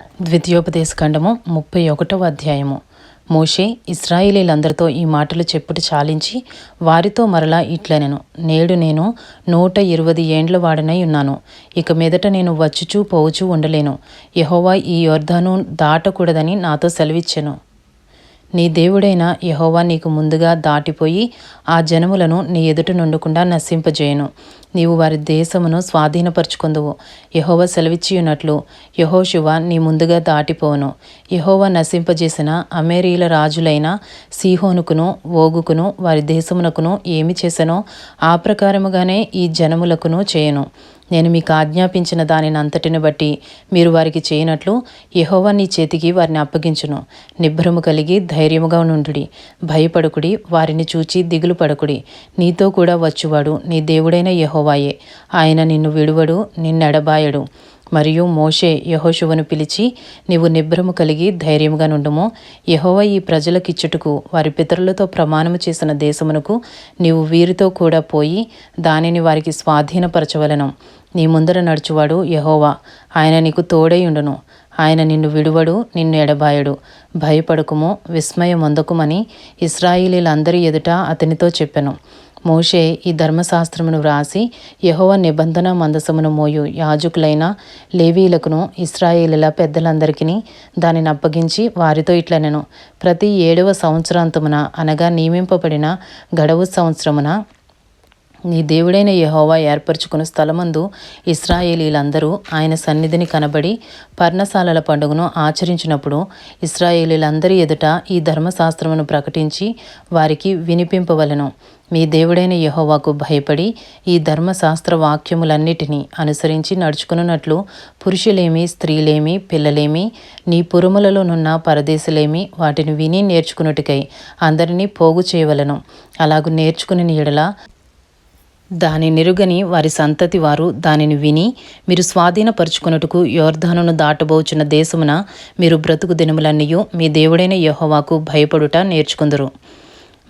ద్వితీయోపదేశ ఖండము ముప్పై ఒకటవ అధ్యాయము. మోషే ఇస్రాయేలీలందరితో ఈ మాటలు చెప్పుట చాలించి వారితో మరలా ఇట్లనెను నేడు నేను నూట ఇరవై ఏండ్ల వాడనై ఉన్నాను. ఇక మీదట నేను వచ్చుచూ పోవుచూ ఉండలేను. యహోవా ఈ యోర్ధాను దాటకూడదని నాతో సెలవిచ్చెను. నీ దేవుడైన యహోవా నీకు ముందుగా దాటిపోయి ఆ జనములను నీ ఎదుట నుండకుండా నశింపజేయను. నీవు వారి దేశమును స్వాధీనపరుచుకుందువు. యహోవ సెలవిచ్చియున్నట్లు యహోశివ నీ ముందుగా దాటిపోను యహోవ నశింపజేసిన అమేరీల రాజులైన సీహోనుకును ఓగుకును వారి దేశమునకును ఏమి చేసెనో ఆ ప్రకారముగానే ఈ జనములకును చేయను. నేను మీకు ఆజ్ఞాపించిన దానిని అంతటిని బట్టి మీరు వారికి చేయనట్లు యహోవా నీ చేతికి వారిని అప్పగించును. నిభ్రము కలిగి ధైర్యముగా నుండుడి. భయపడుకుడి వారిని చూచి దిగులు పడకుడి. నీతో కూడా వచ్చువాడు నీ దేవుడైన యహోవాయే. ఆయన నిన్ను విడువడు నిన్నెడబాయడు. మరియు మోషే యహోశువను పిలిచి నీవు నిబ్రము కలిగి ధైర్యముగా నుండుము. యహోవ ఈ ప్రజలకిచ్చుటకు వారి పితరులతో ప్రమాణము చేసిన దేశమునకు నీవు వీరితో కూడా పోయి దానిని వారికి స్వాధీనపరచవలను. నీ ముందర నడుచువాడు యహోవా. ఆయన నీకు తోడై ఉండును. ఆయన నిన్ను విడువడు నిన్ను ఎడబాయడు. భయపడకుము విస్మయం అందకుమని ఇస్రాయిలీలందరి ఎదుట అతనితో చెప్పెను. మోషే ఈ ధర్మశాస్త్రమును వ్రాసి యహోవ నిబంధన మందసమును మోయు. యాజకులైన లేవీలకును ఇస్రాయేలుల పెద్దలందరికీ దానిని అప్పగించి వారితో ఇట్లనెను. ప్రతి ఏడవ సంవత్సరాంతమున అనగా నియమింపబడిన గడవు సంవత్సరమున నీ దేవుడైన యహోవా ఏర్పరచుకున్న స్థలమందు ఇస్రాయేలీలందరూ ఆయన సన్నిధిని కనబడి పర్ణశాలల పండుగను ఆచరించినప్పుడు ఇస్రాయేలీలందరి ఎదుట ఈ ధర్మశాస్త్రమును ప్రకటించి వారికి వినిపింపవలను. మీ దేవుడైన యహోవాకు భయపడి ఈ ధర్మశాస్త్ర వాక్యములన్నిటినీ అనుసరించి నడుచుకున్నట్లు పురుషులేమి స్త్రీలేమి పిల్లలేమి నీ పురుములలోనున్న పరదేశులేమి వాటిని విని నేర్చుకున్నట్టుకై అందరినీ పోగు చేయవలను. అలాగు నేర్చుకుని నీడల దాని నిరుగని వారి సంతతి వారు దానిని విని మీరు స్వాధీనపరుచుకున్నట్టుకు యోర్ధానును దాటబోచున్న దేశమున మీరు బ్రతుకు దినములన్నయూ మీ దేవుడైన యహోవాకు భయపడుట నేర్చుకుందరు.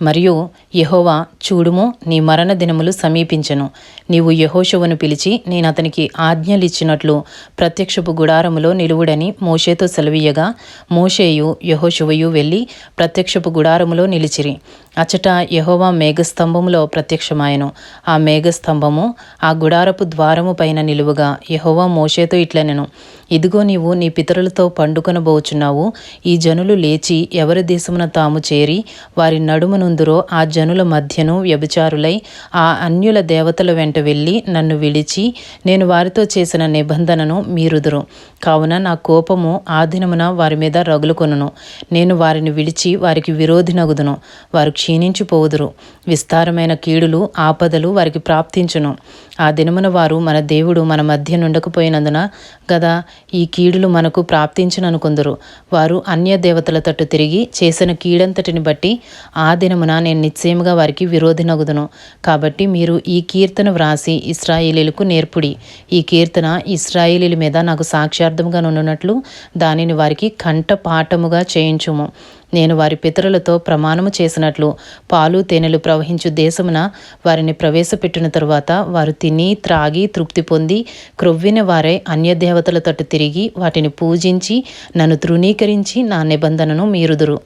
మరియు యహోవా చూడుము నీ మరణ దినములు సమీపించను. నీవు యహోశవును పిలిచి నేను అతనికి ఆజ్ఞలిచ్చినట్లు ప్రత్యక్షపు గుడారములో నిలువుడని మోషేతో సెలవీయగా మోషేయు యహోశువయు వెళ్ళి ప్రత్యక్షపు గుడారములో నిలిచిరి. అచట యహోవా మేఘస్తంభములో ప్రత్యక్షమాయను. ఆ మేఘస్తంభము ఆ గుడారపు ద్వారము పైన నిలువుగా యహోవా మోషేతో ఇట్లనెను. ఇదిగో నీవు నీ పితరులతో పండుకొనబోచున్నావు. ఈ జనులు లేచి ఎవరి దేశమున తాము చేరి వారి నడుమునుందురో ఆ జనుల మధ్యను వ్యభిచారులై ఆ అన్యుల దేవతల వెంట వెళ్ళి నన్ను విడిచి నేను వారితో చేసిన నిబంధనను మీరుదురు. కావున నా కోపము ఆ దినమున వారి మీద రగులుకొనును. నేను వారిని విడిచి వారికి విరోధినగుదును వారు క్షీణించిపోవుదురు విస్తారమైన కీడులు ఆపదలు వారికి ప్రాప్తించును. ఆ దినమున వారు మన దేవుడు మన మధ్య నుండకపోయినందున గదా ఈ కీడులు మనకు ప్రాప్తించిననుకుందరు. వారు అన్య దేవతల తట్టు తిరిగి చేసిన కీడంతటిని బట్టి ఆ దినమున నేను నిశ్చయముగా వారికి విరోధినగుదును. కాబట్టి మీరు ఈ కీర్తన వ్రాసి ఇస్రాయేలీలకు నేర్పుడి. ఈ కీర్తన ఇస్రాయేలీల మీద నాకు సాక్ష్యార్థముగా నుండినట్లు దానిని వారికి కంఠ పాఠముగా చేయించుము. నేను వారి పితరులతో ప్రమాణము చేసినట్లు పాలు తేనెలు ప్రవహించు దేశమున వారిని ప్రవేశపెట్టిన తరువాత వారు తిని త్రాగి తృప్తి పొంది క్రొవ్విన వారే అన్యదేవతల తట్టు తిరిగి వాటిని పూజించి నన్ను తృణీకరించి నా నిబంధనను మీరుదురు.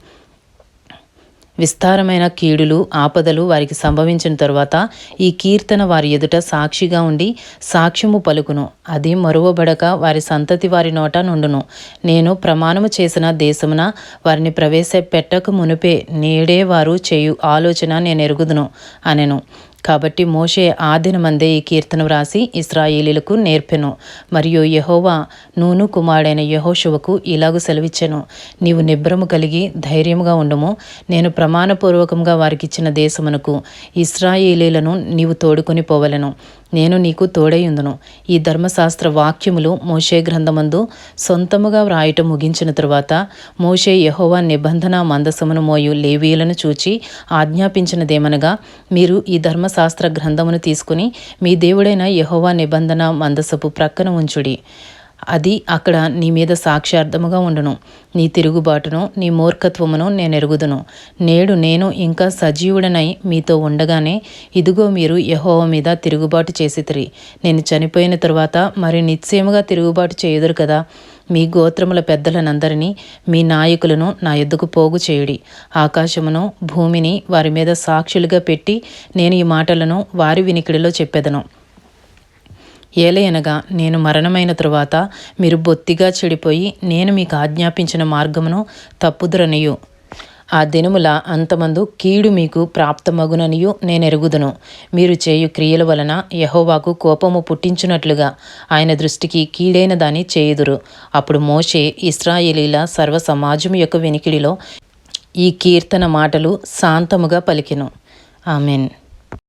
విస్తారమైన కీడులు ఆపదలు వారికి సంభవించిన తరువాత ఈ కీర్తన వారి ఎదుట సాక్షిగా ఉండి సాక్ష్యము పలుకును. అది మరువబడక వారి సంతతి వారి నోట నుండును. నేను ప్రమాణము చేసిన దేశమున వారిని ప్రవేశపెట్టక మునిపే నేడే వారు చేయు ఆలోచన నేను ఎరుగుదును అనెను. కాబట్టి మోషే ఆదినమందే ఈ కీర్తన వ్రాసి ఇస్రాయేలీలకు నేర్పెను. మరియు యహోవా నూను కుమారుడైన యహోశువకు ఇలాగు సెలవిచ్చెను. నీవు నిబ్రము కలిగి ధైర్యముగా ఉండము. నేను ప్రమాణపూర్వకంగా వారికిచ్చిన దేశమునకు ఇస్రాయేలీలను నీవు తోడుకొని పోవలను. నేను నీకు తోడైయుందును. ఈ ధర్మశాస్త్ర వాక్యములు మోషే గ్రంథమందు సొంతముగా వ్రాయటం ముగించిన తరువాత మోషే యహోవా నిబంధన మందసమును మోయు లేవీలను చూచి ఆజ్ఞాపించినదేమనగా మీరు ఈ ధర్మశాస్త్ర గ్రంథమును తీసుకుని మీ దేవుడైన యహోవా నిబంధన మందసపు ప్రక్కన ఉంచుడి. అది అక్కడ నీ మీద సాక్ష్యార్థముగా ఉండును. నీ తిరుగుబాటును నీ మూర్ఖత్వమును నేను ఎరుగుదును. నేడు నేను ఇంకా సజీవుడనై మీతో ఉండగానే ఇదిగో మీరు యహోవ మీద తిరుగుబాటు చేసితిరి. నేను చనిపోయిన తరువాత మరి నిశ్చయముగా తిరుగుబాటు చేయదురు కదా. మీ గోత్రముల పెద్దలనందరినీ మీ నాయకులను నా ఎద్దుకు పోగు చేయుడి. ఆకాశమును భూమిని వారి మీద సాక్షులుగా పెట్టి నేను ఈ మాటలను వారి వినికిడిలో చెప్పెదను. ఏలయనగా నేను మరణమైన తరువాత మీరు బొత్తిగా చెడిపోయి నేను మీకు ఆజ్ఞాపించిన మార్గమును తప్పుదురనియు. ఆ దినముల అంతమందు కీడు మీకు ప్రాప్తమగుననియు నేనెరుగుదును. మీరు చేయు క్రియల వలన యహోవాకు కోపము పుట్టించున్నట్లుగా ఆయన దృష్టికి కీడైన దాన్ని చేయుదురు. అప్పుడు మోషే ఇస్రాయేలీల సర్వ సమాజం యొక్క వెనికిడిలో ఈ కీర్తన మాటలు శాంతముగా పలికెను. ఆమెన్.